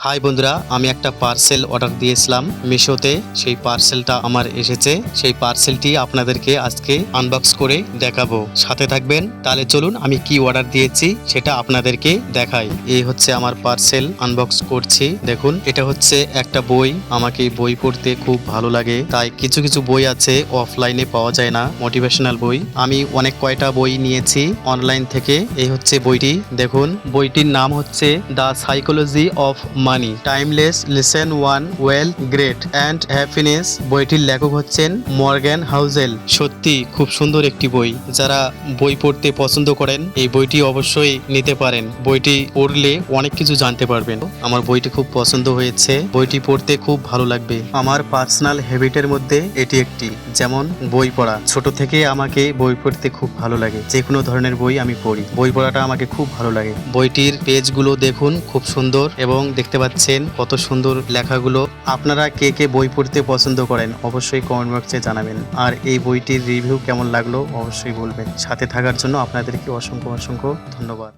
High বন্ধুরা, আমি একটা পার্সেল অর্ডার দিয়েছিলাম মিশোতে। সেই পার্সেলটা আমার এসেছে। সেই পার্সেলটি আপনাদেরকে আজকে আনবক্স করে দেখাবো। সাথে থাকবেন। তাহলে চলুন আমি কি অর্ডার দিয়েছি সেটা আপনাদেরকে দেখাই। এই হচ্ছে আমার পার্সেল আনবক্স করছি। দেখুন, এটা হচ্ছে একটা বই। আমাকে বই পড়তে খুব ভালো লাগে। তাই কিছু কিছু বই আছে অফলাইনে পাওয়া যায় না। মোটিভেশনাল বই। আমি অনেক কয়টা বই নিয়েছি অনলাইন থেকে। এই হচ্ছে বইটি। দেখুন, বইটির নাম হচ্ছে the psychology of money timeless lessons on wealth greed and happiness বইটির লেখক হচ্ছেন মর্গ্যান হাউজেল। সত্যি খুব সুন্দর একটি বই। যারা বই পড়তে পছন্দ করেন, এই বইটি অবশ্যই নিতে পারেন। বইটি পড়লে অনেক কিছু জানতে পারবেন। আমার বইটি খুব পছন্দ হয়েছে। বইটি পড়তে খুব ভালো লাগবে। আমার পার্সোনাল হ্যাবিটের মধ্যে এটি একটি, যেমন বই পড়া। ছোট থেকে আমাকে বই পড়তে খুব ভালো লাগে। যে কোনো ধরনের বই আমি পড়ি। বই পড়াটা আমাকে খুব ভালো লাগে। বইটির পেজগুলো দেখুন, খুব সুন্দর এবং দেখতে পাচ্ছেন, কত সুন্দর লেখাগুলো। আপনারা কে কে বই পড়তে পছন্দ করেন, অবশ্যই কমেন্ট বক্সে জানাবেন। আর এই বইটির রিভিউ কেমন লাগল, অবশ্যই বলবেন। সাথে থাকার জন্য আপনাদেরকে অসংখ্য অসংখ্য ধন্যবাদ।